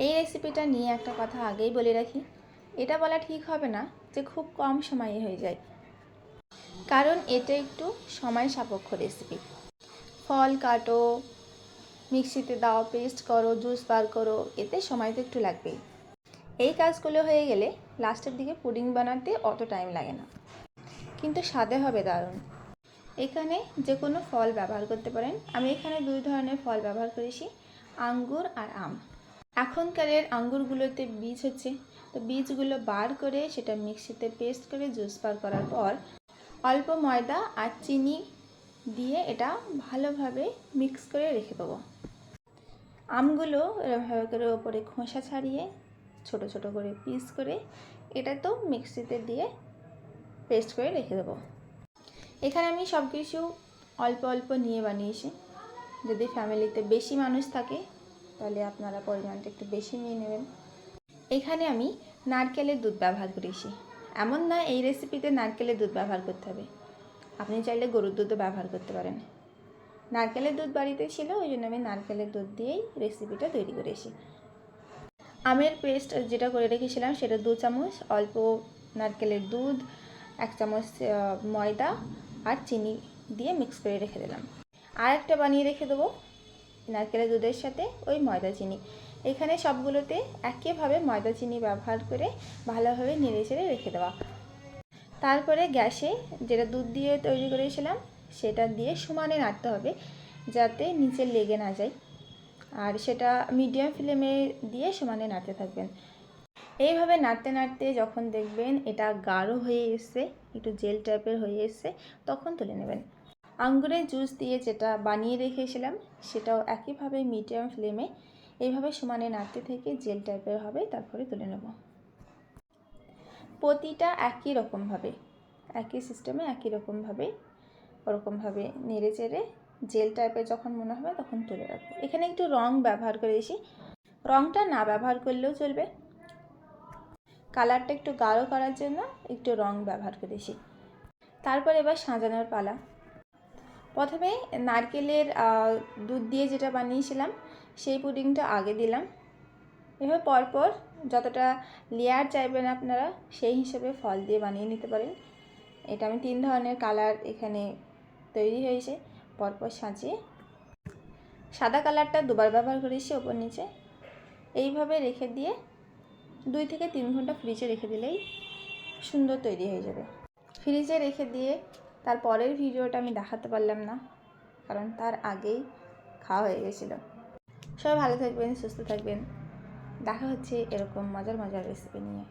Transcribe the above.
এই রেসিপিটা নিয়ে একটা কথা আগেই বলে রাখি। এটা বলা ঠিক হবে না যে খুব কম সময়ে হয়ে যায়। কারণ এটা একটু সময় সাপেক্ষ রেসিপি ফল কাটো, মিক্সিতে দাও পেস্ট করো জুস বার করো, এতে সময় তো একটু লাগবেই। এই কাজগুলো হয়ে গেলে লাস্টের দিকে পুডিং বানাতে অত টাইম লাগে না। কিন্তু স্বাদে হবে দারুণ। এখানে যে কোনো ফল ব্যবহার করতে পারেন। আমি এখানে দুই ধরনের ফল ব্যবহার করেছি, আঙ্গুর আর আম। এখনকারের আঙ্গুরগুলোতে বীজ হচ্ছে, তো বীজগুলো বার করে সেটা মিক্সিতে পেস্ট করে জুস বার করার পর অল্প ময়দা আর চিনি দিয়ে এটা ভালোভাবে মিক্স করে রেখে দেবো। আমগুলো এরমভাবে করে ওপরে খোসা ছাড়িয়ে ছোট ছোট করে পিস করে এটা তো মিক্সিতে দিয়ে পেস্ট করে রেখে দেবো। এখানে আমি সব কিছু অল্প অল্প নিয়ে বানিয়েছি। যদি ফ্যামিলিতে বেশি মানুষ থাকে তাহলে আপনারা পরিমাণটা একটু বেশি নিয়ে নেবেন। এখানে আমি নারকেলের দুধ ব্যবহার করেছি। এমন না এই রেসিপিতে নারকেলের দুধ ব্যবহার করতে হবে। আপনি চাইলে গরুর দুধও ব্যবহার করতে পারেন। নারকেলের দুধ বাড়িতে ছিল, ওই জন্য আমি নারকেলের দুধ দিয়েই রেসিপিটা তৈরি করেছি। আমের পেস্ট যেটা করে রেখেছিলাম, সেটা দু চামচ অল্প নারকেলের দুধ, এক চামচ ময়দা আর চিনি দিয়ে মিক্স করে রেখে দিলাম। আর একটা বানিয়ে রেখে দেবো। নারকেলের দুধের সাথে ওই ময়দা চিনি। এখানে সবগুলোতে একইভাবে ময়দা চিনি ব্যবহার করে ভালোভাবে নেড়ে রেখে দেওয়া। তারপরে গ্যাসে যেটা দুধ দিয়ে তৈরি করেছিলাম, সেটা দিয়ে সমানে নাড়তে হবে যাতে নিচে লেগে না যায়। আর সেটা মিডিয়াম ফ্লেমে দিয়ে সমানে নাড়তে থাকবেন। এইভাবে নাড়তে নাড়তে যখন দেখবেন এটা গাঢ় হয়ে এসছে, একটু জেল টাইপের হয়ে এসছে, তখন তুলে নেবেন। আঙ্গুরের জুস দিয়ে যেটা বানিয়ে রেখেছিলাম, সেটাও একইভাবে মিডিয়াম ফ্লেমে, এইভাবে সমানে নাড়তে থেকে জেল টাইপের হবে, তারপরে তুলে নেব। প্রতিটা একই রকমভাবে, একই সিস্টেমে একই রকমভাবে, ওরকমভাবে নেড়ে চেড়ে জেল টাইপের যখন মনে হবে তখন তুলে রাখব। এখানে একটু রং ব্যবহার করেছি রংটা না ব্যবহার করলেও চলবে। কালারটা একটু গাঢ় করার জন্য একটু রং ব্যবহার করেছি তারপর এবার সাজানোর পালা। প্রথমে নারকেলের দুধ দিয়ে যেটা বানিয়েছিলাম, সেই পুডিংটা আগে দিলাম। এভাবে পরপর যতটা লেয়ার চাইবেন আপনারা, সেই হিসেবে ফল দিয়ে বানিয়ে নিতে পারেন। এটা আমি তিন ধরনের কালার এখানে তৈরি হয়েছে, পরপর সাজিয়ে। সাদা কালারটা দুবার ব্যবহার করেছি ওপর নিচে। এইভাবে রেখে দিয়ে দুই থেকে তিন ঘণ্টা ফ্রিজে রেখে দিলেই সুন্দর তৈরি হয়ে যাবে। ফ্রিজে রেখে দিয়ে তার পরের ভিডিওটা আমি দেখাতে পারলাম না, কারণ তার আগেই খাওয়া হয়ে গেছিল। সবাই ভালো থাকবেন, সুস্থ থাকবেন। দেখা হচ্ছে এরকম মজার মজার রেসিপি নিয়ে।